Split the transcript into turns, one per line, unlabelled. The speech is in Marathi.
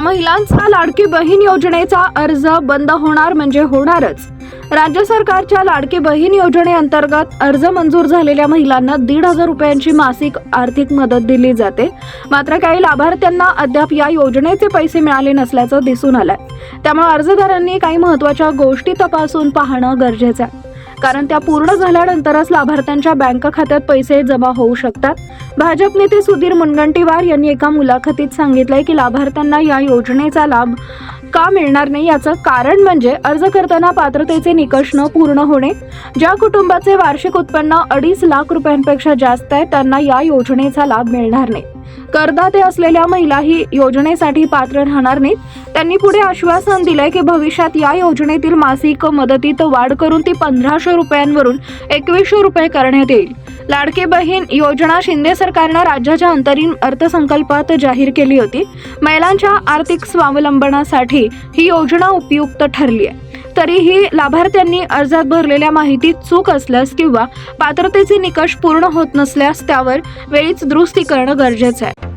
महिलांचा लाडकी बहीण योजनेचा अर्ज बंद होणार म्हणजे होणारच. राज्य सरकारच्या लाडकी बहीण योजनेअंतर्गत अर्ज मंजूर झालेल्या महिलांना दीड हजार रुपयांची मासिक आर्थिक मदत दिली जाते. मात्र काही लाभार्थ्यांना अद्याप या योजनेचे पैसे मिळाले नसल्याचं दिसून आलंय. त्यामुळे अर्जदारांनी काही महत्त्वाच्या गोष्टी तपासून पाहणं गरजेचं आहे. कारण त्या पूर्ण झाल्यानंतरच लाभार्थ्यांच्या बँक खात्यात पैसे जमा होऊ शकतात. भाजप नेते सुधीर मुनगंटीवार यांनी एका मुलाखतीत सांगितलंय की लाभार्थ्यांना या योजनेचा लाभ का मिळणार नाही याचं कारण म्हणजे अर्ज करताना पात्रतेचे निकष न पूर्ण होणे. ज्या कुटुंबाचे वार्षिक उत्पन्न अडीच लाख रुपयांपेक्षा जास्त आहे त्यांना या योजनेचा लाभ मिळणार नाही. करदाते असलेल्या महिला ही योजनेसाठी पात्र राहणार नाहीत. त्यांनी पुढे आश्वासन दिलंय की भविष्यात या योजनेतील मासिक मदतीत वाढ करून ती पंधराशे रुपयांवरून एकवीसशे रुपये करण्यात येईल. लाडकी बहीण योजना शिंदे सरकारनं राज्याच्या अंतरिम अर्थसंकल्पात जाहीर केली होती. महिलांच्या आर्थिक स्वावलंबनासाठी ही योजना उपयुक्त ठरली आहे. तरीही लाभार्थ्यांनी अर्जात भरलेल्या माहितीत चूक असल्यास किंवा पात्रतेचे निकष पूर्ण होत नसल्यास त्यावर वेळीच दुरुस्ती करणं गरजेचं आहे.